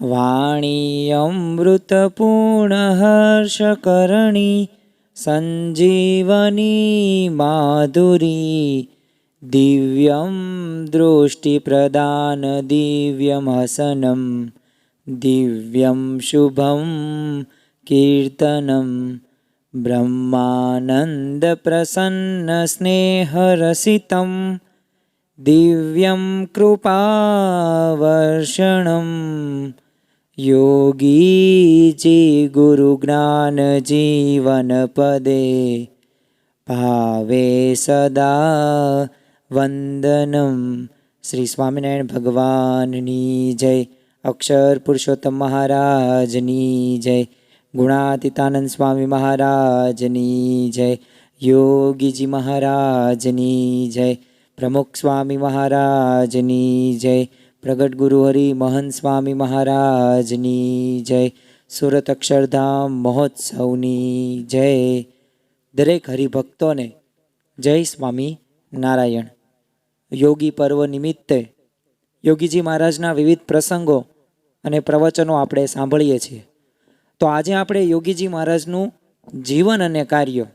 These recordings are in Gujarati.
વાણી અમૃતપૂર્ણહર્ષકરણી સંજીવની માધુરી દિવ્યમ દૃષ્ટિપ્રદાન દિવ્યમહસનમ દિવ્યમ શુભમ કીર્તનમ ब्रह्मानन्दप्रसन्नस्नेहरसितं दिव्यं યોગી જી ગુરુ જ્ઞાન જીવન પદે ભાવે સદા વંદનમ. શ્રી સ્વામિનારાયણ ભગવાનની જય. અક્ષર પુરુષોત્તમ મહારાજની જય. ગુણાતીતાનંદ સ્વામી મહારાજની જય. યોગીજી મહારાજની જય. પ્રમુખ સ્વામી મહારાજની જય. પ્રગટ ગુરુ હરિ મહંત સ્વામી મહારાજની જય. સુરત અક્ષરધામ મહોત્સવની જય. દરેક હરિભક્તોને જય સ્વામી નારાયણ. યોગી પર્વ નિમિત્તે યોગીજી મહારાજના વિવિધ પ્રસંગો અને પ્રવચનો આપણે સાંભળીએ છીએ. તો આજે આપણે યોગીજી મહારાજનું જીવન અને કાર્ય,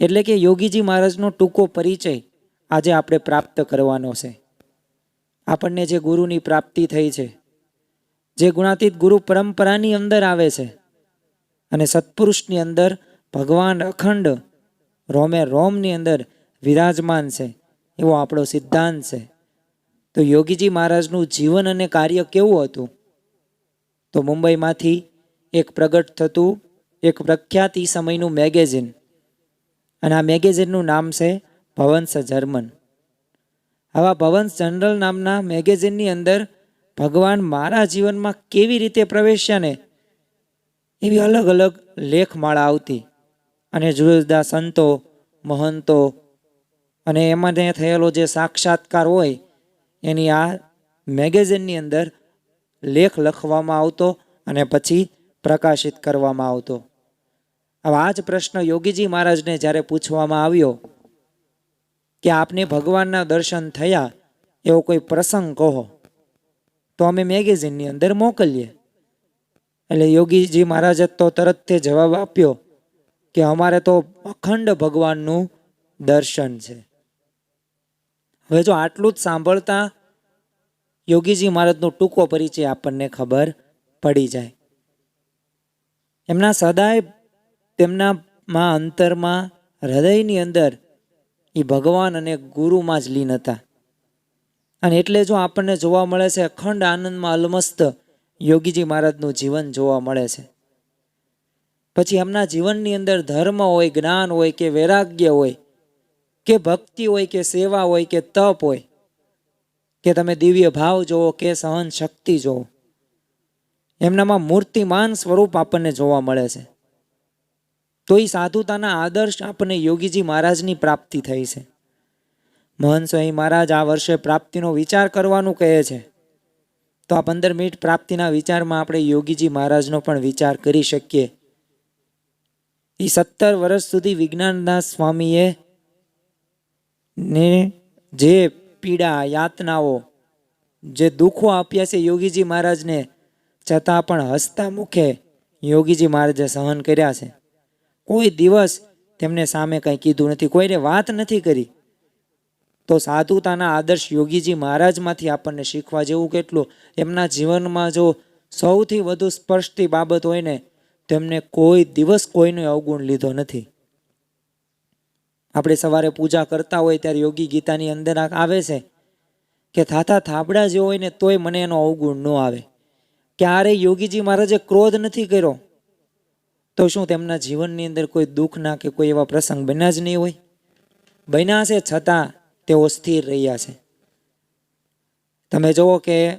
એટલે કે યોગીજી મહારાજનો ટૂંકો પરિચય આજે આપણે પ્રાપ્ત કરવાનો છે. આપણને જે ગુરુની પ્રાપ્તિ થઈ છે, જે ગુણાતીત ગુરુ પરંપરાની અંદર આવે છે અને સત્પુરુષની અંદર ભગવાન અખંડ રોમે રોમની અંદર વિરાજમાન છે, એવો આપણો સિદ્ધાંત છે. તો યોગીજી મહારાજનું જીવન અને કાર્ય કેવું હતું? તો મુંબઈમાંથી એક પ્રગટ થતું, એક પ્રખ્યાત ઈ સમયનું મેગેઝિન અને આ મેગેઝિનનું નામ છે ભવંસ જર્મન. આવા ભવન જનરલ નામના મેગેઝિનની અંદર ભગવાન મારા જીવનમાં કેવી રીતે પ્રવેશ્યા ને એવી અલગ અલગ લેખમાળા આવતી. અને જુદા જુદા સંતો, મહંતો અને એમાં થયેલો જે સાક્ષાત્કાર હોય, એની આ મેગેઝિનની અંદર લેખ લખવામાં આવતો અને પછી પ્રકાશિત કરવામાં આવતો. હવે આ જ પ્રશ્ન યોગીજી મહારાજને જ્યારે પૂછવામાં આવ્યો કે આપને ભગવાનના દર્શન થયા, એવો કોઈ પ્રસંગ કહો. તો અમે મેગેઝિનની અંદર મોકલીએ. એટલે યોગીજી મહારાજે તો તરત તે જવાબ આપ્યો કે અમારે તો અખંડ ભગવાનનું દર્શન છે. હવે જો આટલું જ સાંભળતા યોગીજી મહારાજનો ટૂંકો પરિચય આપણને ખબર પડી જાય. એમના સદાય તેમનામાં અંતરમાં હૃદયની અંદર એ ભગવાન અને ગુરુમાં જ લીન હતા. અને એટલે જો આપણને જોવા મળે છે, અખંડ આનંદમાં અલમસ્ત યોગીજી મહારાજનું જીવન જોવા મળે છે. પછી એમના જીવનની અંદર ધર્મ હોય, જ્ઞાન હોય કે વૈરાગ્ય હોય, કે ભક્તિ હોય, કે સેવા હોય, કે તપ હોય, કે તમે દિવ્ય ભાવ જોવો, કે સહન શક્તિ જોવો, એમનામાં મૂર્તિમાન સ્વરૂપ આપણને જોવા મળે છે. તો એ સાધુતાના આદર્શ આપણને યોગીજી મહારાજની પ્રાપ્તિ થઈ છે. મહંત સ્વામી મહારાજ આ વર્ષે પ્રાપ્તિનો વિચાર કરવાનું કહે છે. તો આ પંદર મિનિટ પ્રાપ્તિના વિચારમાં આપણે યોગીજી મહારાજનો પણ વિચાર કરી શકીએ. એ સત્તર વર્ષ સુધી વિજ્ઞાનદાસ સ્વામીએ ને જે પીડા, યાતનાઓ, જે દુઃખો આપ્યા છે યોગીજી મહારાજને, છતાં પણ હસતા મુખે યોગીજી મહારાજે સહન કર્યા છે. કોઈ દિવસ તેમને સામે કંઈ કીધું નથી, કોઈને વાત નથી કરી. તો સાધુતાના આદર્શ યોગીજી મહારાજમાંથી આપણને શીખવા જેવું કેટલું? એમના જીવનમાં જો સૌથી વધુ સ્પર્શતી બાબત હોય ને, તેમને કોઈ દિવસ કોઈનો અવગુણ લીધો નથી. આપણે સવારે પૂજા કરતા હોય ત્યારે યોગી ગીતાની અંદર આવે છે કે થાથા થાબડા જેવો હોય ને, તોય મને એનો અવગુણ ન આવે. ક્યારે યોગીજી મહારાજે ક્રોધ નથી કર્યો. તો શું તેમના જીવનની અંદર કોઈ દુઃખના કે કોઈ એવા પ્રસંગ બન્યા જ નહીં હોય? બન્યા છે છતાં તેઓ સ્થિર રહ્યા છે. તમે જુઓ કે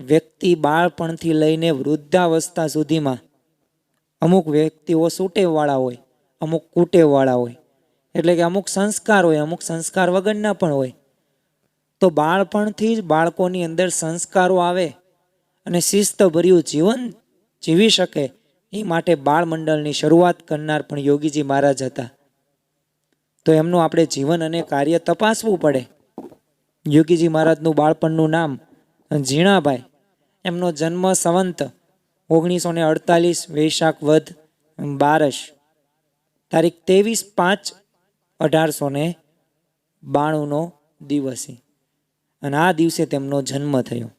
વ્યક્તિ બાળપણથી લઈને વૃદ્ધાવસ્થા સુધીમાં અમુક વ્યક્તિઓ સૂટેવાળા હોય, અમુક કૂટેવાળા હોય, એટલે કે અમુક સંસ્કાર હોય, અમુક સંસ્કાર વગરના પણ હોય. તો બાળપણથી જ બાળકોની અંદર સંસ્કારો આવે અને શિસ્તભર્યું જીવન જીવી શકે એ માટે બાળ મંડળની શરૂઆત કરનાર પણ યોગીજી મહારાજ હતા. તો એમનું આપણે જીવન અને કાર્ય તપાસવું પડે. યોગીજી મહારાજનું બાળપણનું નામ ઝીણાભાઈ. એમનો જન્મ સંવંત ઓગણીસો ને અડતાલીસ વૈશાખ વધ બારસ તારીખ ત્રેવીસ પાંચ અઢારસો ને બાણુંનો દિવસે. અને આ દિવસે તેમનો જન્મ થયો.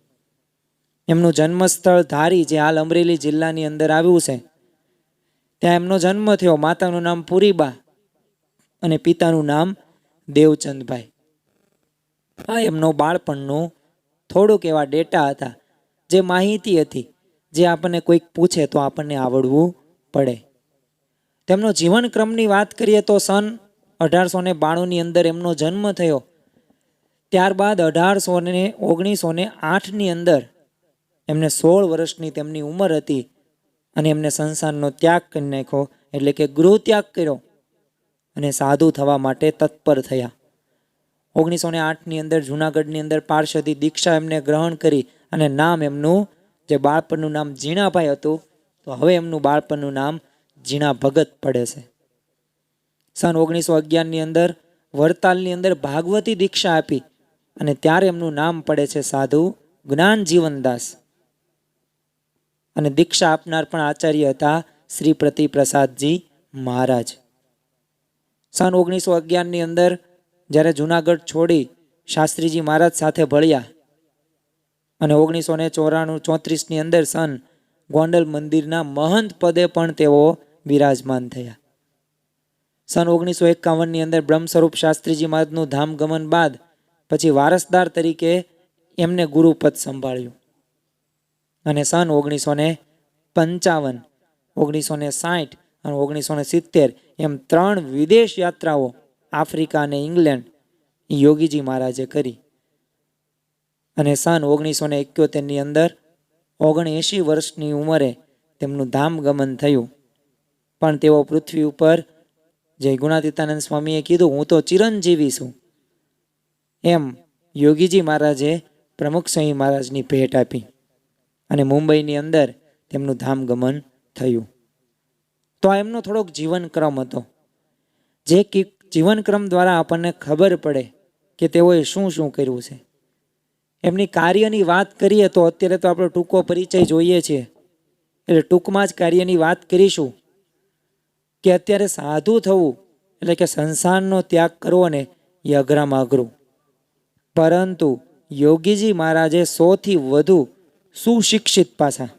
એમનું જન્મસ્થળ ધારી, જે હાલ અમરેલી જિલ્લાની અંદર આવ્યું છે. ત્યાં એમનો જન્મ થયો. માતાનું નામ પુરીબા અને પિતાનું નામ દેવચંદભાઈ. આ એમનો બાળપણનું થોડુંક એવા ડેટા હતા, જે માહિતી હતી, જે આપણને કોઈક પૂછે તો આપણને આવડવું પડે. તેમનો જીવનક્રમની વાત કરીએ તો સન અઢારસો ને બાણુંની અંદર એમનો જન્મ થયો. ત્યારબાદ અઢારસો ને ઓગણીસો ને આઠની અંદર એમને સોળ વર્ષની તેમની ઉંમર હતી અને એમને સંસારનો ત્યાગ કરી નાખ્યો, એટલે કે ગૃહ ત્યાગ કર્યો અને સાધુ થવા માટે તત્પર થયા. ઓગણીસો ને આઠની અંદર જુનાગઢની અંદર પાર્ષદી દીક્ષા એમને ગ્રહણ કરી અને નામ એમનું, જે બાળપણનું નામ જીણાભાઈ હતું, તો હવે એમનું બાળપણનું નામ જીણા ભગત પડે છે. સન ઓગણીસો અગિયારની અંદર વડતાલની અંદર ભાગવતી દીક્ષા આપી અને ત્યારે એમનું નામ પડે છે સાધુ જ્ઞાન જીવનદાસ અને દીક્ષા આપનાર પણ આચાર્ય હતા શ્રી પ્રતિપ્રસાદજી મહારાજ. સન ઓગણીસો અગિયારની અંદર જ્યારે જુનાગઢ છોડી શાસ્ત્રીજી મહારાજ સાથે ભળ્યા અને ઓગણીસો ને ચોરાણું ચોત્રીસની અંદર સન ગોંડલ મંદિરના મહંત પદે પણ તેઓ વિરાજમાન થયા. સન ઓગણીસો એકાવનની અંદર બ્રહ્મ સ્વરૂપ શાસ્ત્રીજી મહારાજનું ધામગમન બાદ પછી વારસદાર તરીકે એમને ગુરુપદ સંભાળ્યું. અને સન ઓગણીસો ને પંચાવન ઓગણીસો ને સાઠ અને ઓગણીસો ને સિત્તેર એમ ત્રણ વિદેશ યાત્રાઓ આફ્રિકા અને ઇંગ્લેન્ડ યોગીજી મહારાજે કરી. અને સન ઓગણીસો ને એક્યોતેરની અંદર ઓગણએંશી વર્ષની ઉંમરે તેમનું ધામ ગમન થયું. પણ તેઓ પૃથ્વી ઉપર જે ગુણાતીતાનંદ સ્વામીએ કીધું, હું તો ચિરંજીવી છું. એમ યોગીજી મહારાજે પ્રમુખ સ્વામી મહારાજની ભેટ આપી. અને મુંબઈની અંદર તેમનું ધામ ગમન થયું. તો આ એમનો થોડોક જીવનક્રમ હતો. જે જીવનક્રમ દ્વારા આપણને ખબર પડે કે તેઓએ શું શું કર્યું છે. એમની કાર્યની વાત કરીએ તો અત્યારે તો આપણો ટૂંકો પરિચય જોઈએ છીએ એટલે ટૂંકમાં જ કાર્યની વાત કરીશું. કે અત્યારે સાધુ થવું એટલે કે સંસારનો ત્યાગ કરવો ને એ અઘરામાં અઘરું. પરંતુ યોગીજી મહારાજે સૌથી વધુ સુશિક્ષિત પાછા.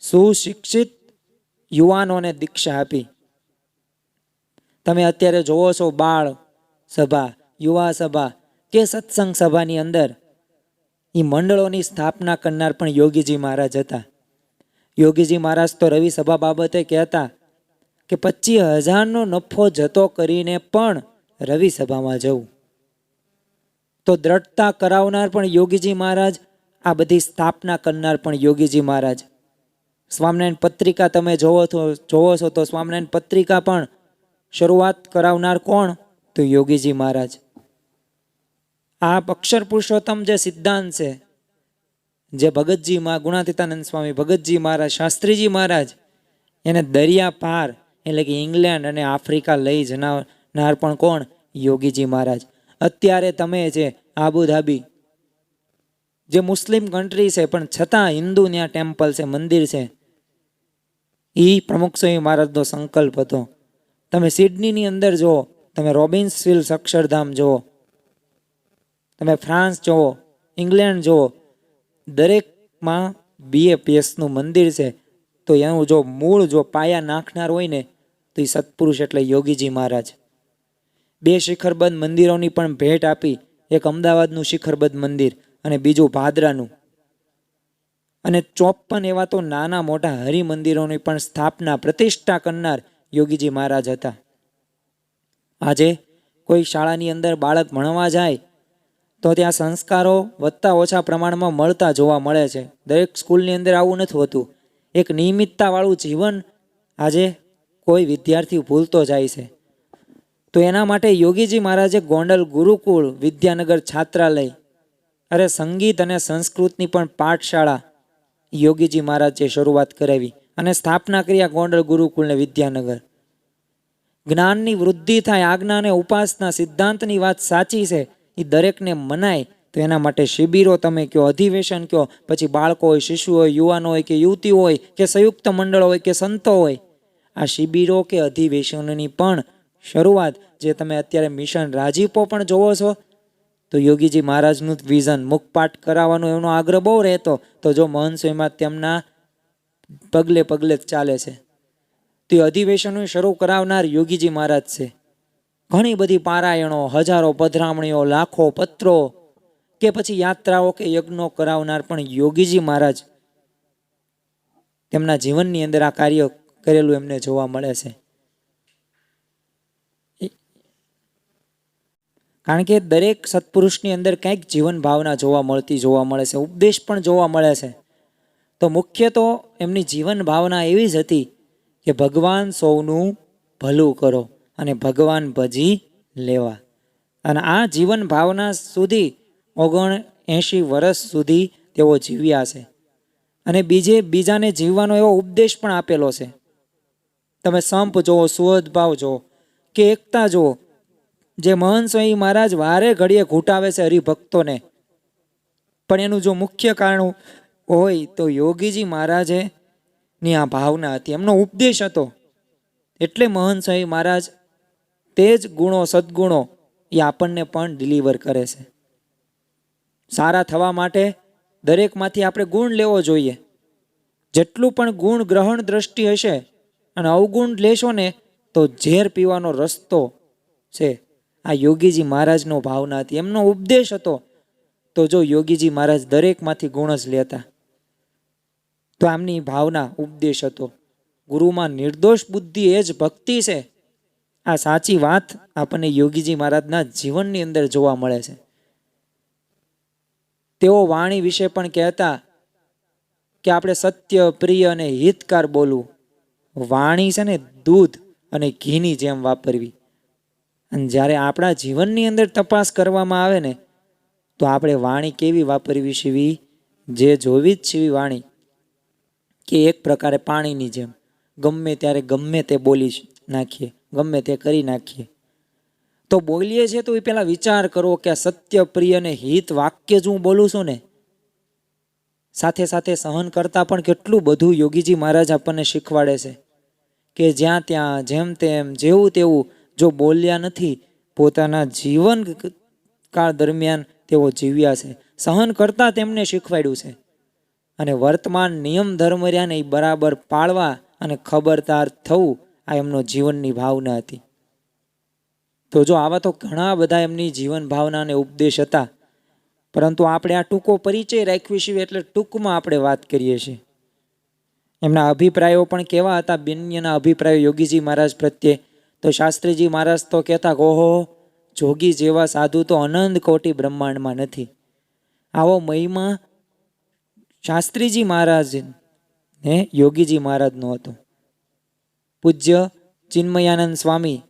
સુશિક્ષિત યુવાનોને દીક્ષા આપી. તમે અત્યારે જોવો છો બાળ સભા, યુવા સભા કે સત્સંગ સભાની અંદર. એ મંડળોની સ્થાપના કરનાર પણ યોગીજી મહારાજ હતા. યોગીજી મહારાજ તો રવિ સભા બાબતે કહેતા કે પચીસ હજારનો નફો જતો કરીને પણ રવિ સભામાં જવું. તો દ્રઢતા કરાવનાર પણ યોગીજી મહારાજ આ બધી સ્થાપના કરનાર પણ યોગીજી મહારાજ. સ્વામિનારાયણ પત્રિકા તમે જોવો છો જોવો છો તો સ્વામિનારાયણ પત્રિકા પણ શરૂઆત કરાવનાર કોણ? તો યોગીજી મહારાજ. આ અક્ષર પુરુષોત્તમ જે સિદ્ધાંત છે, જે ભગતજી મા ગુણાતીતાનંદ સ્વામી ભગતજી મહારાજ, શાસ્ત્રીજી મહારાજ, એને દરિયા પાર એટલે કે ઇંગ્લેન્ડ અને આફ્રિકા લઈ જનાર પણ કોણ? યોગીજી મહારાજ. અત્યારે તમે જે આબુધાબી જે મુસ્લિમ કન્ટ્રી છે, પણ છતાં હિન્દુ ત્યાં ટેમ્પલ છે, મંદિર છે એ પ્રમુખ સ્વામી મહારાજનો સંકલ્પ હતો. તમે સિડનીની અંદર જુઓ, તમે રોબિન્સવિલ્સ અક્ષરધામ જુઓ, તમે ફ્રાન્સ જુઓ, ઇંગ્લેન્ડ જુઓ, દરેકમાં બીએપીએસનું મંદિર છે, તો એનું જો મૂળ જો પાયા નાખનાર હોય ને, તો એ સત્પુરુષ એટલે યોગીજી મહારાજ. બે શિખરબદ્ધ મંદિરોની પણ ભેટ આપી, એક અમદાવાદનું શિખરબદ્ધ મંદિર અને બીજું ભાદરાનું. અને ચોપન એવા તો નાના મોટા હરિમંદિરોની પણ સ્થાપના પ્રતિષ્ઠા કરનાર યોગીજી મહારાજ હતા. આજે કોઈ શાળાની અંદર બાળક ભણવા જાય, તો ત્યાં સંસ્કારો વધતા ઓછા પ્રમાણમાં મળતા જોવા મળે છે. દરેક સ્કૂલની અંદર આવું નથી હોતું. એક નિયમિતતાવાળું જીવન આજે કોઈ વિદ્યાર્થી ભૂલતો જાય છે. તો એના માટે યોગીજી મહારાજે ગોંડલ ગુરુકુળ વિદ્યાનગર છાત્રાલય અરે સંગીત અને સંસ્કૃતની પણ પાઠશાળા યોગીજી મહારાજે શરૂઆત કરાવી અને સ્થાપના કરી આ ગોંડલ ગુરુકુળને વિદ્યાનગર. જ્ઞાનની વૃદ્ધિ થાય, આજ્ઞા અને ઉપાસના સિદ્ધાંતની વાત સાચી છે એ દરેકને મનાય, તો એના માટે શિબિરો તમે કહો અધિવેશન કહો પછી બાળકો હોય, શિશુ હોય, યુવાનો હોય કે યુવતી હોય, કે સંયુક્ત મંડળ હોય કે સંતો હોય, આ શિબિરો કે અધિવેશનોની પણ શરૂઆત, જે તમે અત્યારે મિશન રાજીપો પણ જોવો છો તો યોગીજી મહારાજનું વિઝન, મુખપાઠ કરાવવાનો એમનો આગ્રહ બહુ રહેતો. તો જો મહંસો એમાં તેમના પગલે પગલે જ ચાલે છે. તે અધિવેશનો શરૂ કરાવનાર યોગીજી મહારાજ છે. ઘણી બધી પારાયણો, હજારો પધરામણીઓ, લાખો પત્રો કે પછી યાત્રાઓ કે યજ્ઞો કરાવનાર પણ યોગીજી મહારાજ તેમના જીવનની અંદર આ કાર્ય કરેલું એમને જોવા મળે છે. કારણ કે દરેક સત્પુરુષની અંદર કંઈક જીવન ભાવના જોવા મળતી જોવા મળે છે, ઉપદેશ પણ જોવા મળે છે. તો મુખ્ય તો એમની જીવન ભાવના એવી જ હતી કે ભગવાન સૌનું ભલું કરો અને ભગવાન ભજી લેવા. અને આ જીવન ભાવના સુધી ઓગણ એંશી વર્ષ સુધી તેઓ જીવ્યા છે. અને બીજે, બીજાને જીવવાનો એવો ઉપદેશ પણ આપેલો છે. તમે સંપ જુઓ સુહદભાવ જુઓ, કે એકતા જુઓ જે મહંત સ્વામી મહારાજ વારે ઘડીએ ઘૂંટાવે છે હરિભક્તોને. પણ એનું જો મુખ્ય કારણ હોય તો યોગીજી મહારાજે ની આ ભાવના હતી. એમનો ઉપદેશ હતો. એટલે મહંત સ્વામી મહારાજ તે જ ગુણો, સદગુણો એ આપણને પણ ડિલિવર કરે છે. સારા થવા માટે દરેકમાંથી આપણે ગુણ લેવો જોઈએ. જેટલું પણ ગુણ ગ્રહણ દ્રષ્ટિ હશે અને અવગુણ લેશો ને તો ઝેર પીવાનો રસ્તો છે આ યોગીજી મહારાજનો ભાવના હતી. એમનો ઉપદેશ હતો, તો જો યોગીજી મહારાજ દરેકમાંથી ગુણ જ લેતા. તો આમની ભાવના ઉપદેશ હતો. ગુરુમાં નિર્દોષ બુદ્ધિ એ જ ભક્તિ છે. આ સાચી વાત આપણને યોગીજી મહારાજના જીવનની અંદર જોવા મળે છે. તેઓ વાણી વિશે પણ કહેતા કે આપણે સત્ય, પ્રિય અને હિતકાર બોલવું. વાણી છે ને દૂધ અને ઘીની જેમ વાપરવી. અને જ્યારે આપણા જીવનની અંદર તપાસ કરવામાં આવે ને, તો આપણે વાણી કેવી વાપરવી સીવી જે જોવી જ સીવી વાણી, કે એક પ્રકારે પાણીની જેમ. ગમે ત્યારે ગમે તે બોલી નાખીએ. ગમે તે કરી નાખીએ. તો બોલીએ છીએ તો એ પહેલાં વિચાર કરો કે સત્ય, પ્રિય અને હિત વાક્ય જ હું બોલું છું ને? સાથે સાથે સહન કરતાં પણ કેટલું બધું યોગીજી મહારાજ આપણને શીખવાડે છે, કે જ્યાં ત્યાં, જેમ તેમ, જેવું તેવું જો બોલ્યા નથી, પોતાના જીવન કાળ દરમિયાન તેઓ જીવ્યા છે. સહન કરતા તેમને શીખવાડ્યું છે. અને વર્તમાન નિયમ ધર્મ રહ્યા એ બરાબર પાળવા અને ખબરદાર થવું આ એમનો જીવનની ભાવના હતી. તો જો આવા તો ઘણા બધા એમની જીવન ભાવનાને ઉપદેશ હતા, પરંતુ આપણે આ ટૂંકો પરિચય રાખવી છીએ એટલે ટૂંકમાં આપણે વાત કરીએ છીએ. એમના અભિપ્રાયો પણ કેવા હતા? બિન્યના અભિપ્રાયો યોગીજી મહારાજ પ્રત્યે તો શાસ્ત્રીજી મહારાજ તો કહેતા, ઓહો, જોગી જેવા સાધુ તો અનંત કોટી બ્રહ્માંડમાં નથી. આવો મહિમા શાસ્ત્રીજી મહારાજ ને યોગીજી મહારાજનો હતો. પૂજ્ય ચિન્મયાનંદ સ્વામી,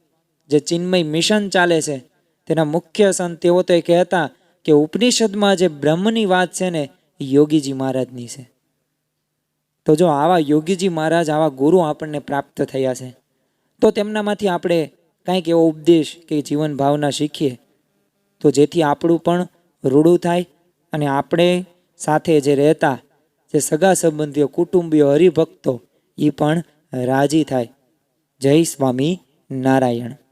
જે ચિન્મય મિશન ચાલે છે, તેના મુખ્ય સંત તેઓ તો એ કહેતા કે ઉપનિષદમાં જે બ્રહ્મની વાત છે ને, એ યોગીજી મહારાજની છે. તો જો આવા યોગીજી મહારાજ, આવા ગુરુ આપણને પ્રાપ્ત થયા છે તો તેમનામાંથી આપણે કંઈક એવો ઉપદેશ કે જીવન ભાવના શીખીએ. તો જેથી આપણું પણ રૂડું થાય અને આપણે સાથે જે રહેતા, જે સગા સંબંધીઓ, કુટુંબીઓ, હરિભક્તો એ પણ રાજી થાય. જય સ્વામી નારાયણ.